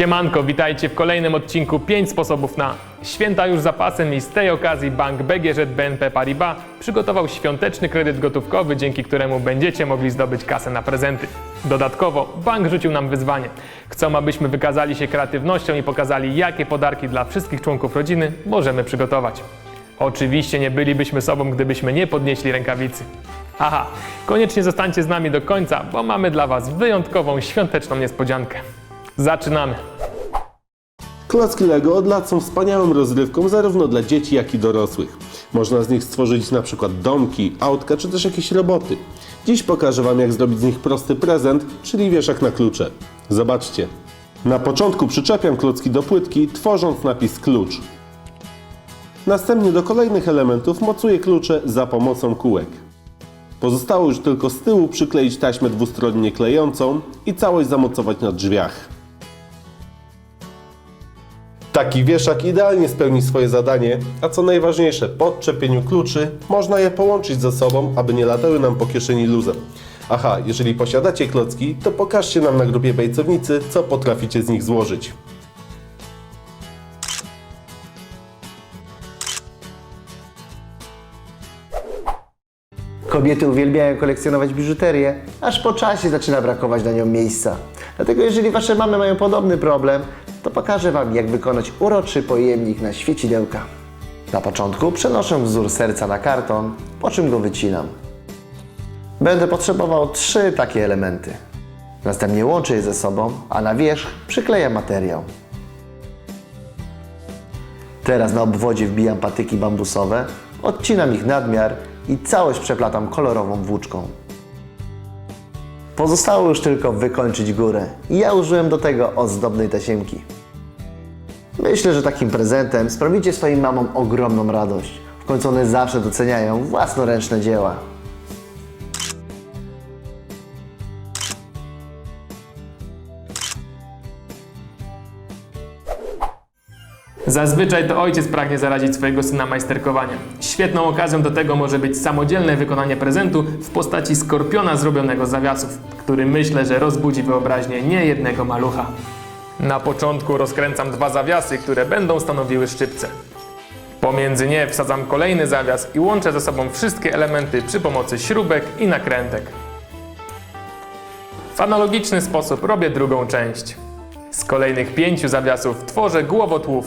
Siemanko, witajcie w kolejnym odcinku 5 sposobów na święta już za pasem i z tej okazji bank BGŻ BNP Paribas przygotował świąteczny kredyt gotówkowy, dzięki któremu będziecie mogli zdobyć kasę na prezenty. Dodatkowo bank rzucił nam wyzwanie. Chcą, abyśmy wykazali się kreatywnością i pokazali, jakie podarki dla wszystkich członków rodziny możemy przygotować. Oczywiście nie bylibyśmy sobą, gdybyśmy nie podnieśli rękawicy. Aha, koniecznie zostańcie z nami do końca, bo mamy dla Was wyjątkową świąteczną niespodziankę. Zaczynamy! Klocki Lego od lat są wspaniałą rozrywką zarówno dla dzieci, jak i dorosłych. Można z nich stworzyć na przykład domki, autka czy też jakieś roboty. Dziś pokażę Wam jak zrobić z nich prosty prezent, czyli wieszak na klucze. Zobaczcie. Na początku przyczepiam klocki do płytki, tworząc napis klucz. Następnie do kolejnych elementów mocuję klucze za pomocą kółek. Pozostało już tylko z tyłu przykleić taśmę dwustronnie klejącą i całość zamocować na drzwiach. Taki wieszak idealnie spełni swoje zadanie, a co najważniejsze, po odczepieniu kluczy można je połączyć ze sobą, aby nie latały nam po kieszeni luzem. Aha, jeżeli posiadacie klocki, to pokażcie nam na grupie bejcownicy, co potraficie z nich złożyć. Kobiety uwielbiają kolekcjonować biżuterię, aż po czasie zaczyna brakować na nią miejsca. Dlatego jeżeli Wasze mamy mają podobny problem, to pokażę Wam jak wykonać uroczy pojemnik na świecidełka. Na początku przenoszę wzór serca na karton, po czym go wycinam. Będę potrzebował trzy takie elementy. Następnie łączę je ze sobą, a na wierzch przykleję materiał. Teraz na obwodzie wbijam patyki bambusowe, odcinam ich nadmiar i całość przeplatam kolorową włóczką. Pozostało już tylko wykończyć górę i ja użyłem do tego ozdobnej tasiemki. Myślę, że takim prezentem sprawicie swoim mamom ogromną radość. W końcu one zawsze doceniają własnoręczne dzieła. Zazwyczaj to ojciec pragnie zarazić swojego syna majsterkowaniem. Świetną okazją do tego może być samodzielne wykonanie prezentu w postaci skorpiona zrobionego z zawiasów, który myślę, że rozbudzi wyobraźnię niejednego malucha. Na początku rozkręcam dwa zawiasy, które będą stanowiły szczypce. Pomiędzy nie wsadzam kolejny zawias i łączę ze sobą wszystkie elementy przy pomocy śrubek i nakrętek. W analogiczny sposób robię drugą część. Z kolejnych pięciu zawiasów tworzę głowotłów.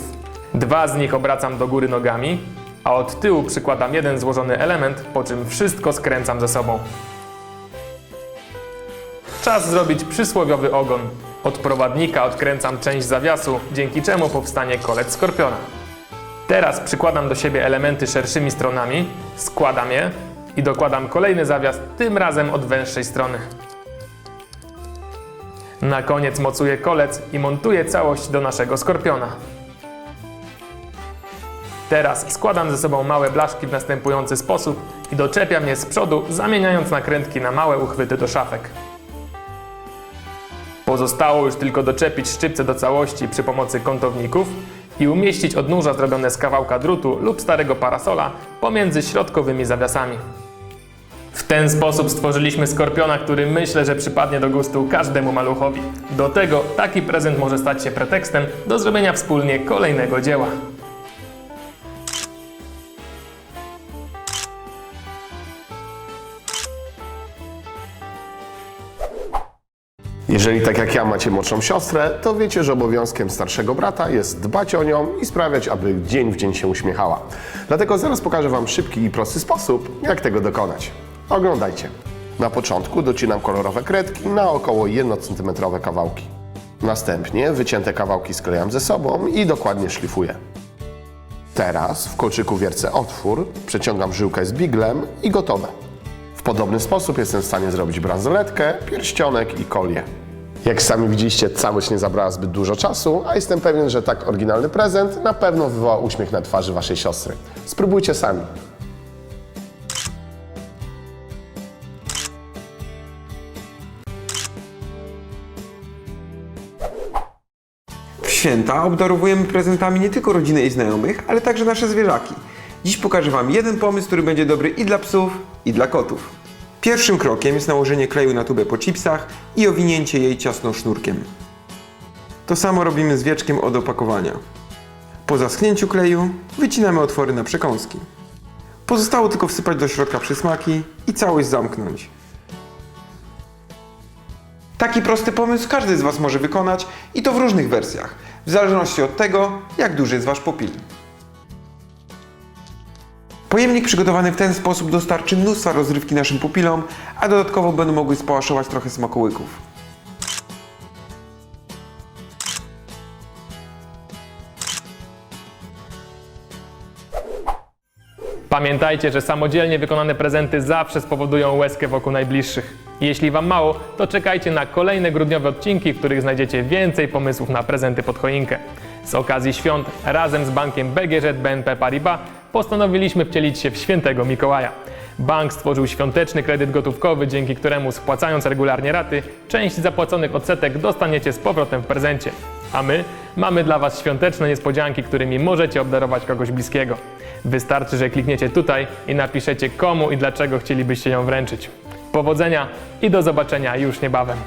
Dwa z nich obracam do góry nogami, a od tyłu przykładam jeden złożony element, po czym wszystko skręcam ze sobą. Czas zrobić przysłowiowy ogon. Od prowadnika odkręcam część zawiasu, dzięki czemu powstanie kolec skorpiona. Teraz przykładam do siebie elementy szerszymi stronami, składam je i dokładam kolejny zawias, tym razem od węższej strony. Na koniec mocuję kolec i montuję całość do naszego skorpiona. Teraz składam ze sobą małe blaszki w następujący sposób i doczepiam je z przodu, zamieniając nakrętki na małe uchwyty do szafek. Pozostało już tylko doczepić szczypce do całości przy pomocy kątowników i umieścić odnóża zrobione z kawałka drutu lub starego parasola pomiędzy środkowymi zawiasami. W ten sposób stworzyliśmy skorpiona, który myślę, że przypadnie do gustu każdemu maluchowi. Do tego taki prezent może stać się pretekstem do zrobienia wspólnie kolejnego dzieła. Jeżeli tak jak ja macie młodszą siostrę, to wiecie, że obowiązkiem starszego brata jest dbać o nią i sprawiać, aby dzień w dzień się uśmiechała. Dlatego zaraz pokażę Wam szybki i prosty sposób, jak tego dokonać. Oglądajcie. Na początku docinam kolorowe kredki na około 1 cm kawałki. Następnie wycięte kawałki sklejam ze sobą i dokładnie szlifuję. Teraz w kolczyku wiercę otwór, przeciągam żyłkę z biglem i gotowe. W podobny sposób jestem w stanie zrobić bransoletkę, pierścionek i kolię. Jak sami widzieliście, całość nie zabrała zbyt dużo czasu, a jestem pewien, że tak oryginalny prezent na pewno wywoła uśmiech na twarzy waszej siostry. Spróbujcie sami. W święta obdarowujemy prezentami nie tylko rodzinę i znajomych, ale także nasze zwierzaki. Dziś pokażę Wam jeden pomysł, który będzie dobry i dla psów, i dla kotów. Pierwszym krokiem jest nałożenie kleju na tubę po chipsach i owinięcie jej ciasno sznurkiem. To samo robimy z wieczkiem od opakowania. Po zaschnięciu kleju wycinamy otwory na przekąski. Pozostało tylko wsypać do środka przysmaki i całość zamknąć. Taki prosty pomysł każdy z Was może wykonać i to w różnych wersjach, w zależności od tego, jak duży jest Wasz popil. Pojemnik przygotowany w ten sposób dostarczy mnóstwa rozrywki naszym pupilom, a dodatkowo będą mogły spałaszować trochę smakołyków. Pamiętajcie, że samodzielnie wykonane prezenty zawsze spowodują łezkę wokół najbliższych. Jeśli Wam mało, to czekajcie na kolejne grudniowe odcinki, w których znajdziecie więcej pomysłów na prezenty pod choinkę. Z okazji świąt razem z bankiem BGŻ BNP Paribas postanowiliśmy wcielić się w świętego Mikołaja. Bank stworzył świąteczny kredyt gotówkowy, dzięki któremu spłacając regularnie raty, część zapłaconych odsetek dostaniecie z powrotem w prezencie. A my mamy dla Was świąteczne niespodzianki, którymi możecie obdarować kogoś bliskiego. Wystarczy, że klikniecie tutaj i napiszecie komu i dlaczego chcielibyście ją wręczyć. Powodzenia i do zobaczenia już niebawem.